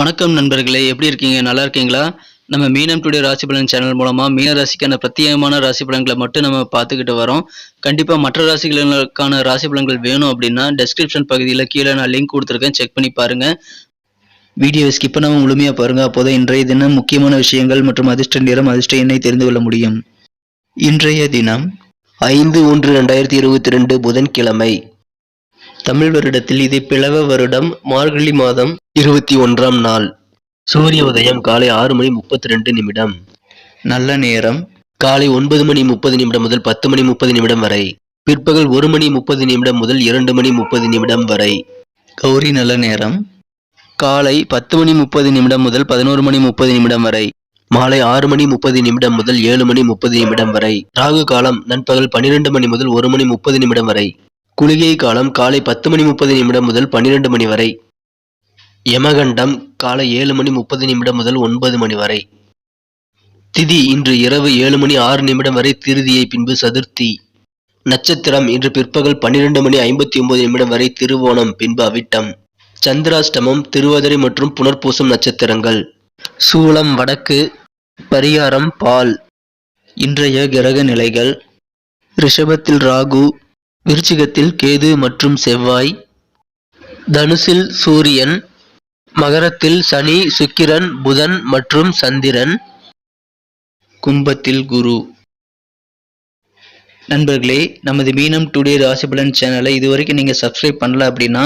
வணக்கம் நண்பர்களே எப்படி இருக்கீங்க? நல்லா இருக்கீங்களா? நம்ம மீனம் டுடே ராசி பலன் சேனல் மூலமாக மீன ராசிக்கான பிரத்யேகமான ராசி பலன்களை மட்டும் நம்ம பார்த்துக்கிட்டு வரோம். கண்டிப்பாக மற்ற ராசிகளுக்கான ராசி பலன்கள் வேணும் அப்படின்னா டெஸ்கிரிப்ஷன் பகுதியில் கீழே நான் லிங்க் கொடுத்துருக்கேன். செக் பண்ணி பாருங்கள் வீடியோவை ஸ்கிப் பண்ணாமல் முழுமையாக பாருங்க. அப்போதான் இன்றைய தினம் முக்கியமான விஷயங்கள் மற்றும் அதிர்ஷ்ட நிறம் அதிர்ஷ்ட எண்ணை தெரிந்து கொள்ள முடியும். இன்றைய தினம் ஐந்து ஒன்று ரெண்டாயிரத்தி இருபத்தி ரெண்டு புதன்கிழமை. தமிழ் வருடத்தில் இது பிளவ வருடம் மார்கழி மாதம் இருபத்தி ஒன்றாம் நாள். சூரிய உதயம் காலை ஆறு மணி முப்பத்தி ரெண்டு நிமிடம். நல்ல நேரம். காலை ஒன்பது மணி முப்பது நிமிடம் முதல் பத்து மணி முப்பது நிமிடம் வரை. பிற்பகல் ஒரு மணி முப்பது நிமிடம் முதல் இரண்டு மணி முப்பது நிமிடம் வரை. கௌரி நல்ல நேரம். காலை பத்து மணி முப்பது நிமிடம் முதல் பதினோரு மணி முப்பது நிமிடம் வரை. மாலை ஆறு மணி முப்பது நிமிடம் முதல் ஏழு மணி முப்பது நிமிடம் வரை. ராகு காலம் நண்பகல் பன்னிரண்டு மணி முதல் ஒரு மணி முப்பது நிமிடம் வரை. குளிகை காலம் காலை பத்து மணி முப்பது நிமிடம் முதல் பன்னிரண்டு மணி வரை. யமகண்டம் காலை ஏழு மணி முப்பது நிமிடம் முதல் ஒன்பது மணி வரை. திதி இன்று இரவு ஏழு மணி ஆறு நிமிடம் வரை திருதியை பின்பு சதுர்த்தி. நட்சத்திரம் இன்று பிற்பகல் பன்னிரண்டு மணி ஐம்பத்தி ஒன்பது நிமிடம் வரை திருவோணம் பின்பு அவிட்டம். சந்திராஷ்டமம் திருவாதிரை மற்றும் புனர்பூசம் நட்சத்திரங்கள். சூளம் வடக்கு பரிகாரம் பால். இன்றைய கிரக நிலைகள். ரிஷபத்தில் ராகு விருச்சிகத்தில் கேது மற்றும் செவ்வாய் தனுசில் சூரியன் மகரத்தில் சனி சுக்கிரன் புதன் மற்றும் சந்திரன் கும்பத்தில் குரு. நண்பர்களே நமது மீனம் டுடே ராசிபலன் சேனலை இதுவரைக்கும் நீங்கள் சப்ஸ்கிரைப் பண்ணல அப்படின்னா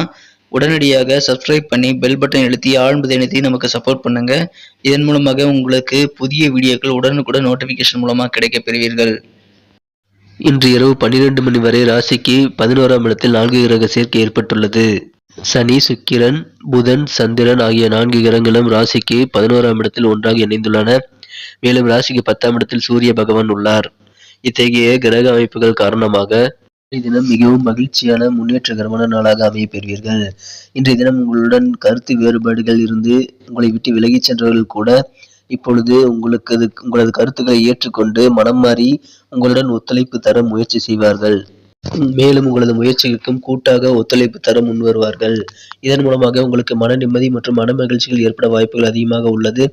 உடனடியாக சப்ஸ்கிரைப் பண்ணி பெல் பட்டன் எழுத்தி ஆழ்ந்ததை அழுத்தி நமக்கு சப்போர்ட் பண்ணுங்க. இதன் மூலமாக உங்களுக்கு புதிய வீடியோக்கள் உடனுக்குடன் நோட்டிஃபிகேஷன் மூலமாக கிடைக்கப் பெறுவீர்கள். இன்று இரவு பன்னிரண்டு மணி வரை ராசிக்கு பதினோராம் இடத்தில் நான்கு கிரக சேர்க்கை ஏற்பட்டுள்ளது. சனி சுக்கிரன் புதன் சந்திரன் ஆகிய நான்கு கிரகங்களும் ராசிக்கு பதினோராம் இடத்தில் ஒன்றாக இணைந்துள்ளன. மேலும் ராசிக்கு பத்தாம் இடத்தில் சூரிய பகவான் உள்ளார். இத்தகைய கிரக அமைப்புகள் காரணமாக இன்றைய தினம் மிகவும் மகிழ்ச்சியான முன்னேற்றகரமான நாளாக அமைய பெறுவீர்கள். இன்றைய தினம் உங்களுடன் கருத்து வேறுபாடுகள் இருந்து உங்களை விட்டு விலகிச் சென்றவர்கள் கூட இப்பொழுது உங்களுக்கு அது உங்களது கருத்துக்களை ஏற்றுக்கொண்டு மனம் மாறி உங்களுடன் ஒத்துழைப்பு தர முயற்சி செய்வார்கள். மேலும் உங்களது முயற்சிகளுக்கும் கூட்டாக ஒத்துழைப்பு தர முன்வருவார்கள் இதன் மூலமாக உங்களுக்கு மன நிம்மதி மற்றும் மன மகிழ்ச்சிகள் ஏற்பட வாய்ப்புகள் அதிகமாக உள்ளது.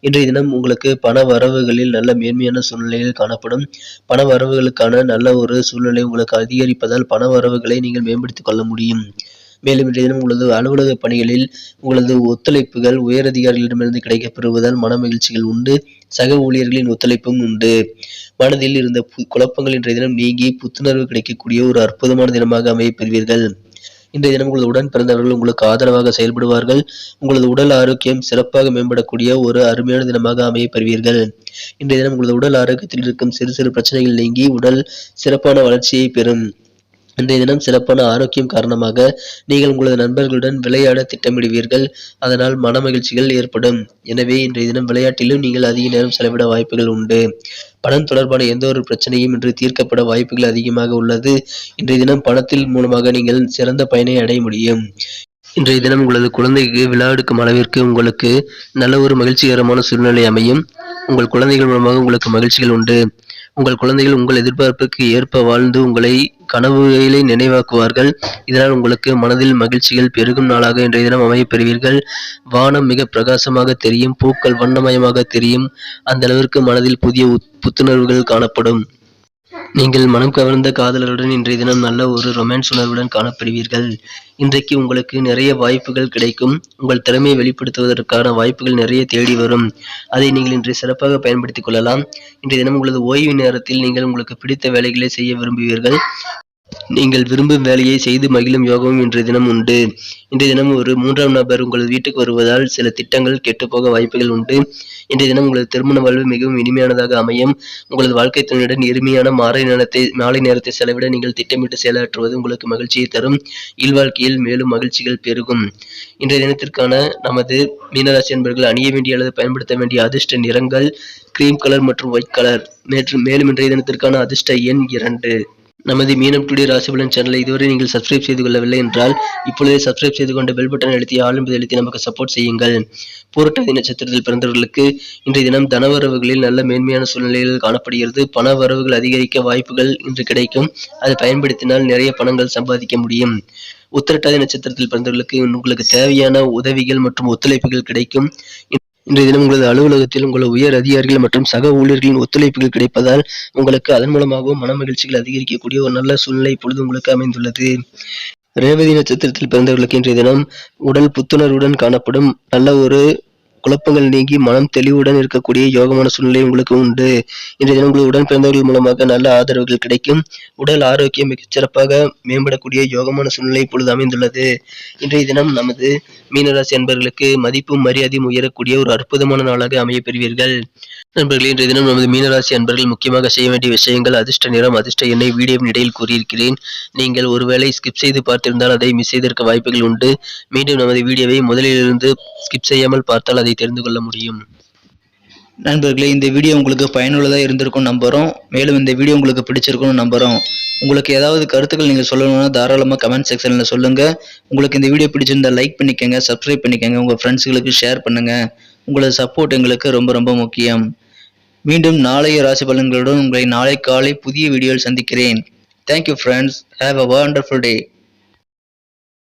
இன்றைய தினம் உங்களுக்கு பண வரவுகளில் நல்ல மேன்மையான சூழ்நிலைகள் காணப்படும். பண வரவுகளுக்கான நல்ல ஒரு சூழ்நிலை உங்களுக்கு அதிகரிப்பதால் பண வரவுகளை நீங்கள் மேம்படுத்திக் கொள்ள முடியும். மேலும் இன்றைய தினம் உங்களது அலுவலக பணிகளில் உங்களது ஒத்துழைப்புகள் உயரதிகாரிகளிடமிருந்து கிடைக்கப்பெறுவதால் மன மகிழ்ச்சிகள் உண்டு. சக ஊழியர்களின் ஒத்துழைப்பும் உண்டு. மனதில் இருந்த குழப்பங்கள் இன்றைய தினம் நீங்கி புத்துணர்வு கிடைக்கக்கூடிய ஒரு அற்புதமான தினமாக அமையப்பெறுவீர்கள் இன்றைய தினம் உங்களது உடன் பிறந்தவர்கள் உங்களுக்கு ஆதரவாக செயல்படுவார்கள். உங்களது உடல் ஆரோக்கியம் சிறப்பாக மேம்படக்கூடிய ஒரு அருமையான தினமாக அமையப்பெறுவீர்கள் இன்றைய தினம் உங்களது உடல் ஆரோக்கியத்தில் இருக்கும் சிறு சிறு பிரச்சனைகள் நீங்கி உடல் சிறப்பான வளர்ச்சியை பெறும். இன்றைய தினம் சிறப்பான ஆரோக்கியம் காரணமாக நீங்கள் உங்களது நண்பர்களுடன் விளையாட திட்டமிடுவீர்கள். அதனால் மன மகிழ்ச்சிகள் ஏற்படும். எனவே இன்றைய தினம் விளையாட்டிலும் நீங்கள் அதிக நேரம் செலவிட வாய்ப்புகள் உண்டு. பணம் தொடர்பான எந்த ஒரு பிரச்சனையும் இன்று தீர்க்கப்பட வாய்ப்புகள் அதிகமாக உள்ளது. இன்றைய தினம் பணத்தில் மூலமாக நீங்கள் சிறந்த பயனை அடைய முடியும். இன்றைய தினம் உங்களது குழந்தைக்கு விழா எடுக்கும் அளவிற்கு உங்களுக்கு நல்ல ஒரு மகிழ்ச்சிகரமான சூழ்நிலை அமையும். உங்கள் குழந்தைகள் மூலமாக உங்களுக்கு மகிழ்ச்சிகள் உண்டு. உங்கள் குழந்தைகள் உங்கள் எதிர்பார்ப்புக்கு ஏற்ப வாழ்ந்து உங்களை கனவுகளை நினைவாக்குவார்கள். இதனால் உங்களுக்கு மனதில் மகிழ்ச்சிகள் பெருகும் நாளாக இன்றைய தினம் அமையப் பெறுவீர்கள் வானம் மிக பிரகாசமாக தெரியும் பூக்கள் வண்ணமயமாக தெரியும். அந்த அளவிற்கு மனதில் புதிய உத்- புத்துணர்வுகள் காணப்படும். நீங்கள் மனம் கவர்ந்த காதலருடன் இன்றைய தினம் நல்ல ஒரு ரொமான்ஸ் உணர்வுடன் காணப்படுவீர்கள். இன்றைக்கு உங்களுக்கு நிறைய வாய்ப்புகள் கிடைக்கும். உங்கள் திறமையை வெளிப்படுத்துவதற்கான வாய்ப்புகள் நிறைய தேடி வரும். அதை நீங்கள் இன்று சிறப்பாக பயன்படுத்திக் கொள்ளலாம். இன்றைய தினம் உங்களது ஓய்வு நேரத்தில் நீங்கள் உங்களுக்கு பிடித்த வேலைகளை செய்ய விரும்புவீர்கள். நீங்கள் விரும்பும் வேலையை செய்து மகிழும் யோகமும் இன்றைய தினம் உண்டு. இன்றைய தினம் ஒரு மூன்றாம் நபர் உங்களது வீட்டுக்கு வருவதால் சில திட்டங்கள் கெட்டுப்போக வாய்ப்புகள் உண்டு. இன்றைய தினம் உங்களது திருமண வாழ்வு மிகவும் இனிமையானதாக அமையும். உங்களது வாழ்க்கை துணையுடன் எளிமையான மாலை நேரத்தை மாலை நேரத்தை செலவிட நீங்கள் திட்டமிட்டு செயலாற்றுவது உங்களுக்கு மகிழ்ச்சியை தரும். இல்வாழ்க்கையில் மேலும் மகிழ்ச்சிகள் பெருகும். இன்றைய தினத்திற்கான நமது மீனராசி என்பர்கள் அணிய வேண்டிய அல்லது பயன்படுத்த வேண்டிய அதிர்ஷ்ட நிறங்கள் கிரீம் கலர் மற்றும் ஒயிட் கலர். மேற்று மேலும் இன்றைய தினத்திற்கான அதிர்ஷ்ட எண் இரண்டு. நமது மீனம் டுடே ராசிபலன் சேனலை இதுவரை நீங்கள் சப்ஸ்கிரைப் செய்து கொள்ளவில்லை என்றால் இப்பொழுதே சப்ஸ்கிரைப் செய்து கொண்டு பெல் பட்டன் அழுத்தி ஆளும் எழுத்தி நமக்கு சப்போர்ட் செய்யுங்கள். பூரட்டாதி நட்சத்திரத்தில் பிறந்தவர்களுக்கு இன்றைய தினம் தனவரவுகளில் நல்ல மேன்மையான சூழ்நிலையில் காணப்படுகிறது. பண வரவுகள் அதிகரிக்க வாய்ப்புகள் இன்று கிடைக்கும். அதை பயன்படுத்தினால் நிறைய பணங்கள் சம்பாதிக்க முடியும். உத்திரட்டாதி நட்சத்திரத்தில் பிறந்தவர்களுக்கு உங்களுக்கு தேவையான உதவிகள் மற்றும் ஒத்துழைப்புகள் கிடைக்கும். இன்றைய தினம் உங்களது அலுவலகத்தில் உங்கள் உயர் அதிகாரிகள் மற்றும் சக ஊழியர்களின் ஒத்துழைப்புகள் கிடைப்பதால் உங்களுக்கு அதன் மூலமாகவும் மன மகிழ்ச்சிகள் அதிகரிக்கக்கூடிய ஒரு நல்ல சூழ்நிலை இப்பொழுது உங்களுக்கு அமைந்துள்ளது. ரேவதி நட்சத்திரத்தில் பிறந்தவர்களுக்கு இன்றைய தினம் உடல் புத்துணர்வுடன் காணப்படும் நல்ல ஒரு குழப்பங்கள் நீங்கி மனம் தெளிவுடன் இருக்கக்கூடிய யோகமான சூழ்நிலை உங்களுக்கு உண்டு. இன்றைய தினம் உங்களுக்கு உடன் பிறந்தவர்கள் மூலமாக நல்ல ஆதரவுகள் கிடைக்கும். உடல் ஆரோக்கியம் மிகச்சிறப்பாக மேம்படக்கூடிய யோகமான சூழ்நிலை இப்பொழுது அமைந்துள்ளது. இன்றைய தினம் நமது மீனராசி என்பர்களுக்கு மதிப்பும் மரியாதையும் உயரக்கூடிய ஒரு அற்புதமான நாளாக அமைய பெறுவீர்கள். நண்பர்களே இன்றைய தினம் நமது மீனராசி அன்பர்கள் முக்கியமாக செய்ய வேண்டிய விஷயங்கள் அதிர்ஷ்ட நிறம் அதிர்ஷ்ட எண்ணெய் வீடியோவின் இடையில் கூறியிருக்கிறேன். நீங்கள் ஒருவேளை ஸ்கிப் செய்து பார்த்திருந்தால் அதை மிஸ் செய்திருக்க வாய்ப்புகள் உண்டு. மீண்டும் நமது வீடியோவை முதலிலிருந்து ஸ்கிப் செய்யாமல் பார்த்தால் அதை தெரிந்து கொள்ள முடியும். நண்பர்களே இந்த வீடியோ உங்களுக்கு பயனுள்ளதாக இருந்திருக்கும் நம்புகிறோம் மேலும் இந்த வீடியோ உங்களுக்கு பிடிச்சிருக்கும்னு நம்புகிறோம் உங்களுக்கு ஏதாவது கருத்துக்கள் நீங்கள் சொல்லணும்னா தாராளமாக கமெண்ட் செக்ஷனில் சொல்லுங்கள் உங்களுக்கு இந்த வீடியோ பிடிச்சிருந்தால் லைக் பண்ணிக்கோங்க சப்ஸ்கிரைப் பண்ணிக்கோங்க. உங்கள் ஃப்ரெண்ட்ஸுகளுக்கு ஷேர் பண்ணுங்கள் உங்களது சப்போர்ட் எங்களுக்கு ரொம்ப ரொம்ப முக்கியம். மீண்டும் நாளைய ராசி பலன்களுடன் உங்களை நாளை காலை புதிய வீடியோவில் சந்திக்கிறேன். Thank you friends have a wonderful day